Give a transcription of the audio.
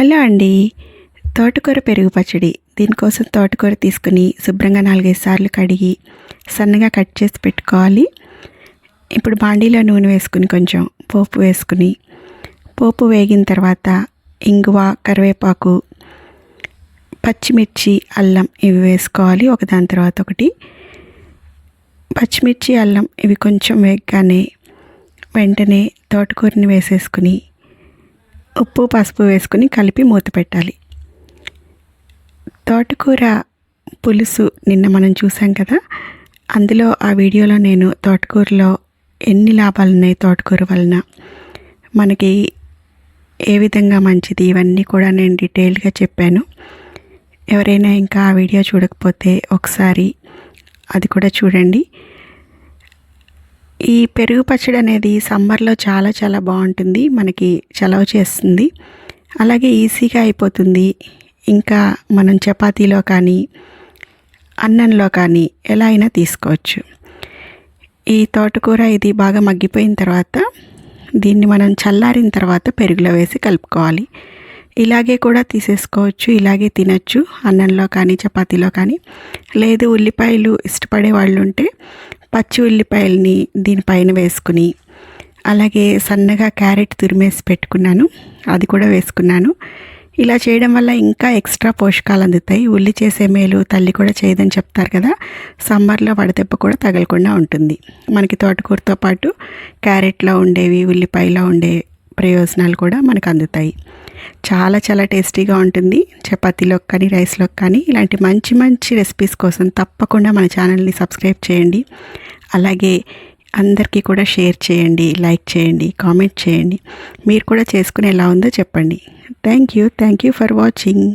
Hello అండి. తోటకూర పెరుగు పచ్చడి. దీనికోసం తోటకూర తీసుకుని శుభ్రంగా నాలుగైదు సార్లు కడిగి సన్నగా కట్ చేసి పెట్టుకోవాలి. ఇప్పుడు బాండీలో నూనె వేసుకుని కొంచెం పోపు వేసుకుని పోపు వేగిన తర్వాత ఇంగువ కరివేపాకు పచ్చిమిర్చి అల్లం ఇవి వేసుకోవాలి. ఒకదాని తర్వాత ఒకటి. పచ్చిమిర్చి అల్లం ఇవి కొంచెం వేగగానే వెంటనే తోటకూరని వేసేసుకుని ఉప్పు పసుపు వేసుకుని కలిపి మూత పెట్టాలి. తోటకూర పులుసు నిన్న మనం చూసాం కదా? అందులో ఆ వీడియోలో నేను తోటకూరలో ఎన్ని లాభాలు ఉన్నాయి తోటకూర వలన? మనకి ఏ విధంగా మంచిది? ఇవన్నీ కూడా నేను డీటెయిల్డ్గా చెప్పాను. ఎవరైనా ఇంకా ఆ వీడియో చూడకపోతే ఒకసారి అది కూడా చూడండి. ఈ పెరుగు పచ్చడి అనేది సమ్మర్లో చాలా చాలా బాగుంటుంది మనకి చలవ చేస్తుంది. అలాగే ఈజీగా అయిపోతుంది. ఇంకా మనం చపాతీలో కానీ అన్నంలో కానీ ఎలా అయినా తీసుకోవచ్చు. ఈ తోటకూర ఇది బాగా మగ్గిపోయిన తర్వాత దీన్ని మనం చల్లారిన తర్వాత పెరుగులో వేసి కలుపుకోవాలి. ఇలాగే కూడా తీసేసుకోవచ్చు ఇలాగే తినచ్చు అన్నంలో కానీ చపాతీలో కానీ. లేదు ఉల్లిపాయలు ఇష్టపడే వాళ్ళు ఉంటే పచ్చి ఉల్లిపాయలని దీనిపైన వేసుకుని అలాగే సన్నగా క్యారెట్ తురిమేసి పెట్టుకున్నాను. అది కూడా వేసుకున్నాను. ఇలా చేయడం వల్ల ఇంకా ఎక్స్ట్రా పోషకాలు అందుతాయి. ఉల్లి చేసే మేలు తల్లి కూడా చేయదని చెప్తారు కదా. సమ్మర్లో వడదెబ్బ కూడా తగలకుండా ఉంటుంది. మనకి తోటకూరతో పాటు క్యారెట్లో ఉండేవి ఉల్లిపాయలో ఉండే ప్రయోజనాలు కూడా మనకు అందుతాయి. చాలా చాలా టేస్టీగా ఉంటుంది. చపాతీలోకి కానీ రైస్లోకి కానీ ఇలాంటి మంచి మంచి రెసిపీస్ కోసం తప్పకుండా మన ఛానల్ని సబ్స్క్రైబ్ చేయండి. అలాగే అందరికీ కూడా షేర్ చేయండి లైక్ చేయండి కామెంట్ చేయండి. మీరు కూడా చేసుకుని ఎలా ఉందో చెప్పండి. Thank you thank you for watching.